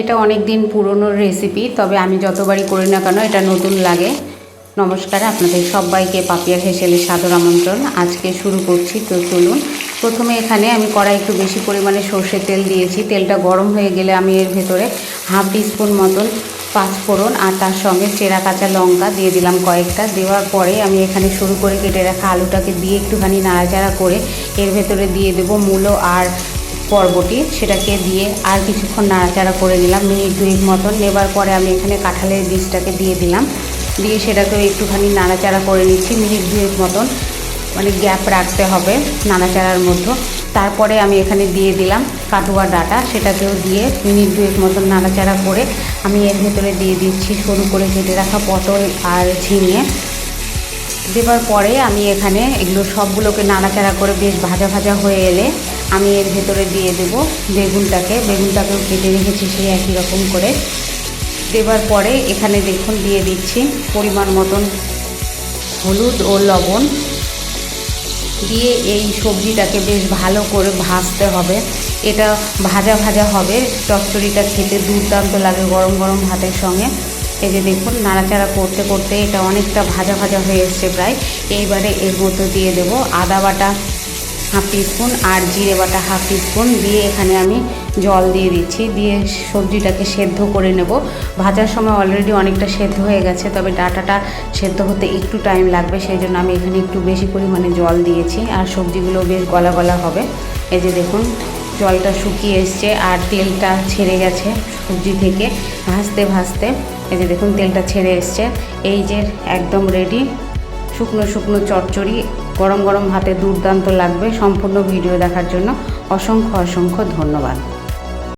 এটা অনেক দিন পুরনো রেসিপি তবে আমি যতবারই করি না কেন এটা নতুন লাগে। নমস্কার, আপনাদের সবাইকে পাপিয়ার হেসেলে সাদর আমন্ত্রণ। আজকে শুরু করছি, তো চলুন। প্রথমে এখানে আমি কড়াই একটু বেশি পরিমাণে সর্ষের তেল দিয়েছি। তেলটা গরম হয়ে গেলে আমি এর ভেতরে হাফ স্পুন মতন পাঁচফোড়ন আর তার সঙ্গে চেরা কাঁচা লঙ্কা দিয়ে দিলাম কয়েকটা। দেওয়ার পরে আমি এখানে শুরু করে কেটে রাখা আলুটাকে দিয়ে একটুখানি নাড়াচাড়া করে এর ভেতরে দিয়ে দেবো মূলো আর পর্বটি, সেটাকে দিয়ে আর কিছুক্ষণ নাড়াচাড়া করে দিলাম মিনিট দুই মতন। নেবার পরে আমি এখানে কাঁঠালের বীজটাকে দিয়ে দিলাম। দিয়ে সেটাকেও একটুখানি নাড়াচাড়া করে নিচ্ছি, মিনিট দুয়েক মতন। মানে গ্যাপ রাখতে হবে নাড়াচাড়ার মধ্যে। তারপরে আমি এখানে দিয়ে দিলাম কাটুয়া ডাটা, সেটাকেও দিয়ে মিনিট দুয়েক মতন নাড়াচাড়া করে আমি এর ভেতরে দিয়ে দিচ্ছি সরু করে কেটে রাখা পটল আর ঝিঙে। দেবার পরে আমি এখানে এগুলো সবগুলোকে নাড়াচাড়া করে বেশ ভাজা ভাজা হয়ে এলে আমি এর ভেতরে দিয়ে দেব বেগুনটাকে। বেগুনটাকেও কেটে রেখেছি সেই একই রকম করে। দেবার পরে এখানে দেখুন দিয়ে দিচ্ছি পরিমাণ মতন হলুদ ও লবণ। দিয়ে এই সবজিটাকে বেশ ভালো করে ভাজতে হবে। এটা ভাজা ভাজা হবে। চচ্চড়িটা খেতে দুর্দান্ত লাগে গরম গরম ভাতের সঙ্গে। এই যে দেখুন নাড়াচাড়া করতে করতে এটা অনেকটা ভাজা ভাজা হয়ে এসছে প্রায়। এইবারে এর মধ্যে দিয়ে দেব আদা বাটা। হাফ স্পুন আর জিরে বাটা হাফ স্পুন দিয়ে এখানে আমি জল দিয়ে দিচ্ছি। দিয়ে সবজিটাকে সেদ্ধ করে নেব। ভাজার সময় অলরেডি অনেকটা সেদ্ধ হয়ে গেছে, তবে ডাটাটা সেদ্ধ হতে একটু টাইম লাগবে সেই জন্য আমি এখানে একটু বেশি পরিমাণে জল দিয়েছি। আর সবজিগুলো বেশ গলা গলা হবে। এই যে দেখুন, জলটা শুকিয়ে এসছে আর তেলটা ছেড়ে গেছে সবজি থেকে। ভাজতে ভাজতে এই যে দেখুন, তেলটা ছেড়ে এসছে। এই যে একদম রেডি শুকনো শুকনো চচ্চড়ি, গরম গরম হাতে দুর্দান্ত লাগবে সম্পূর্ণ ভিডিও দেখার জন্য অসংখ্য অসংখ্য ধন্যবাদ।